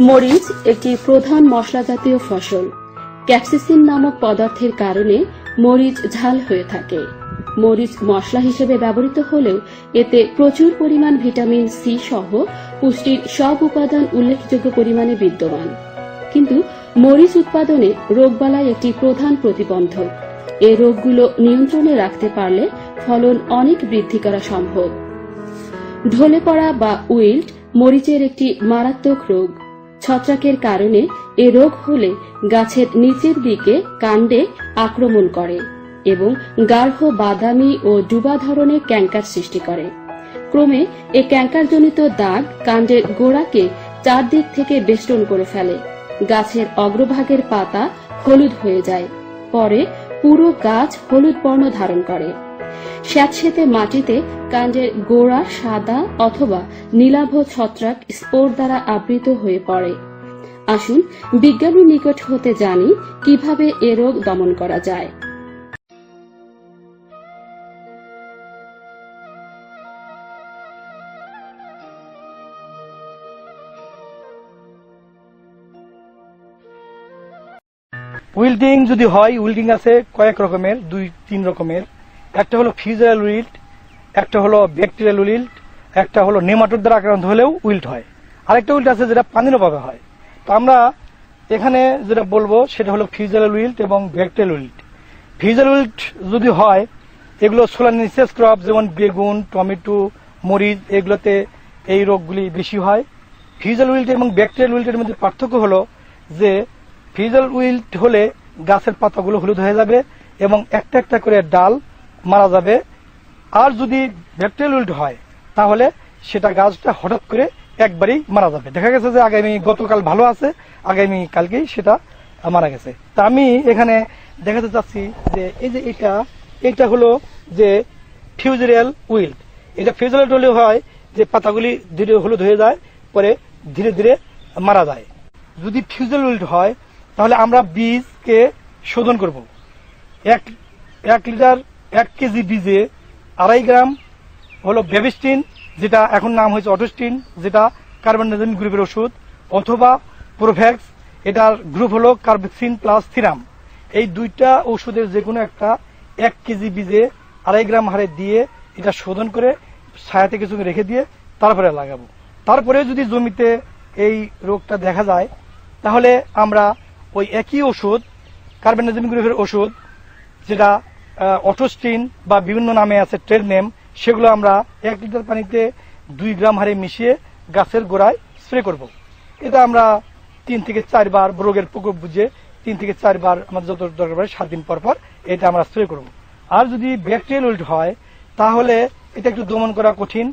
মরিচ একটি প্রধান মশলা জাতীয় ফসল। ক্যাপসিসিন নামক পদার্থের কারণে মরিচ ঝাল হয়ে থাকে। মরিচ মশলা হিসেবে ব্যবহৃত হলেও এতে প্রচুর পরিমাণ ভিটামিন সি সহ পুষ্টির সব উপাদান উল্লেখযোগ্য পরিমাণে বিদ্যমান। কিন্তু মরিচ উৎপাদনে রোগবালাই একটি প্রধান প্রতিবন্ধক। এই রোগগুলো নিয়ন্ত্রণে রাখতে পারলে ফলন অনেক বৃদ্ধি করা সম্ভব। ঢলে পড়া বা উইল্ট মরিচের একটি মারাত্মক রোগ। ছত্রাকের কারণে এ রোগ হলে গাছের নিচের দিকে কাণ্ডে আক্রমণ করে এবং গাঢ় বাদামি ও ডুবা ধরনের ক্যাঙ্কার সৃষ্টি করে। ক্রমে এ ক্যাঙ্কারজনিত দাগ কাণ্ডের গোড়াকে চারদিক থেকে বেষ্টন করে ফেলে। গাছের অগ্রভাগের পাতা হলুদ হয়ে যায়। পরে পুরো গাছ হলুদ বর্ণ ধারণ করে। স্যাঁতসেঁতে মাটিতে কাণ্ডের গোড়া সাদা অথবা নীলাভ ছত্রাক স্পোর দ্বারা আবৃত হয়ে পড়ে। আসুন বিজ্ঞানীর নিকট হতে জানি কীভাবে এ রোগ দমন করা যায়। উইল্ডিং যদি হয়, উইল্ডিং আছে কয়েক রকমের, দুই, তিন রকমের। একটা হলো ফিউজাল উইল্ট একটা হলো ব্যাকটেরিয়াল উইল্ট একটা হলো নেমাটোর দ্বারা আক্রান্ত হলেও উইল্ট হয়। আরেকটা উইল্ট আছে যেটা পানির অভাবে হয়। তো আমরা এখানে যেটা বলব সেটা হলো ফিউজাল উইল্ট এবং ব্যাকটেরিয়াল উইল্ট ফিউজাল উইল্ট যদি হয়, এগুলো সোলানিসিয়াস ক্রপ, যেমন বেগুন, টমেটো, মরিচ, এগুলোতে এই রোগগুলি বেশি হয়। ফিউজাল উইল্ট এবং ব্যাকটেরিয়াল উইল্টের মধ্যে পার্থক্য হলো যে, ফিউজাল উইল্ট হলে গাছের পাতাগুলো হলুদ হয়ে যাবে এবং একটা একটা করে ডাল মারা যাবে। আর যদি ব্যাকটেরিয়াল উইল্ট হয়, তাহলে সেটা গাছটা হঠাৎ করে একবারেই মারা যাবে। দেখা গেছে যে আগামী গতকাল ভালো আছে, আগামী কালকেই সেটা মারা গেছে। তা আমি এখানে দেখাতে চাচ্ছি যে এই যে এটা এটা হলো যে ফিউজারিয়াল উইল্ট এটা ফিউজারিয়াল হলে হয় যে পাতাগুলি ধীরে হলুদ হয়ে যায়, পরে ধীরে ধীরে মারা যায়। যদি ফিউজাল উইল্ট হয়, তাহলে আমরা বীজকে শোধন করব। এক এক লিটার এক কেজি বীজে আড়াই গ্রাম হলো বেবিস্টিন যেটা এখন নাম হয়েছে অটোস্টিন যেটা কার্বনডাইজিন গ্রুপের ওষুধ, অথবা প্রোভ্যাক্স এটার গ্রুপ হলো কার্বিক্সিন প্লাস থিরাম এই দুইটা ওষুধের যে কোনো একটা এক কেজি বীজে আড়াই গ্রাম হারে দিয়ে এটা শোধন করে ছায়াতে কিছু রেখে দিয়ে তারপরে লাগাবো। তারপরে যদি জমিতে এই রোগটা দেখা যায়, তাহলে আমরা ওই একই ওষুধ কার্বনডাইজিন গ্রুপের ওষুধ, যেটা অটোস্টিন বা বিভিন্ন নামে আছে ট্রেড নেম, সেগুলো আমরা এক লিটার পানিতে দুই গ্রাম হারে মিশিয়ে গাছের গোড়ায় স্প্রে করব। এটা আমরা তিন থেকে চারবার রোগের প্রকোপ বুঝে তিন থেকে চারবার আমাদের যত দরকার পড়ে সাত দিন পর পর এটা আমরা স্প্রে করব। আর যদি ব্যাকটেরিয়াল উল্ট হয়, তাহলে এটা একটু দমন করা কঠিন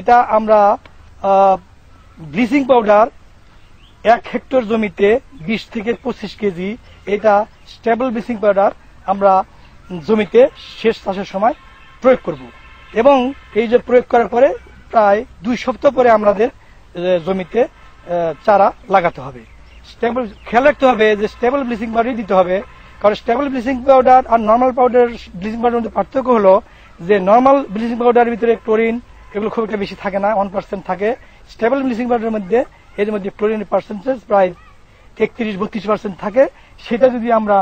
এটা আমরা ব্লিচিং পাউডার এক হেক্টর জমিতে বিশ থেকে পঁচিশ কেজি, এটা স্টেবল ব্লিচিং পাউডার আমরা জমিতে শেষ চাষের সময় প্রয়োগ করব। এবং এই যে প্রয়োগ করার পরে প্রায় দুই সপ্তাহ পরে আমাদের জমিতে চারা লাগাতে হবে। স্টেবল খেয়াল রাখতে হবে যে স্টেবল ব্লিচিং পাউডারই দিতে হবে। কারণ স্টেবল ব্লিচিং পাউডার আর নর্মাল পাউডার ব্লিচিং পাউডার মধ্যে পার্থক্য হলো যে নর্মাল ব্লিচিং পাউডারের ভিতরে ক্লোরিন এগুলো খুব একটা বেশি থাকে না ওয়ান পার্সেন্ট থাকে। স্টেবল ব্লিচিং পাউডারের মধ্যে, এর মধ্যে ক্লোরিনের পার্সেন্টেজ প্রায় একত্রিশ বত্রিশ পার্সেন্ট থাকে। সেটা যদি আমরা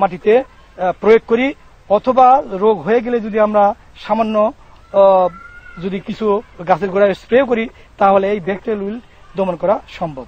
মাটিতে প্রয়োগ করি, অথবা রোগ হয়ে গেলে যদি আমরা সামান্য যদি কিছু গাছের গোড়ায় স্প্রে করি, তাহলে এই ব্যাকটেরিয়াল উইল দমন করা সম্ভব।